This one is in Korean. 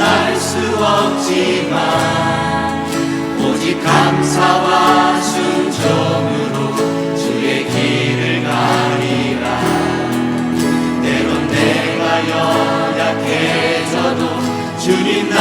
알 수 없지만 오직 감사와 순종으로 주의 길을 가리라. 때론 내가 연약해져도 주님 날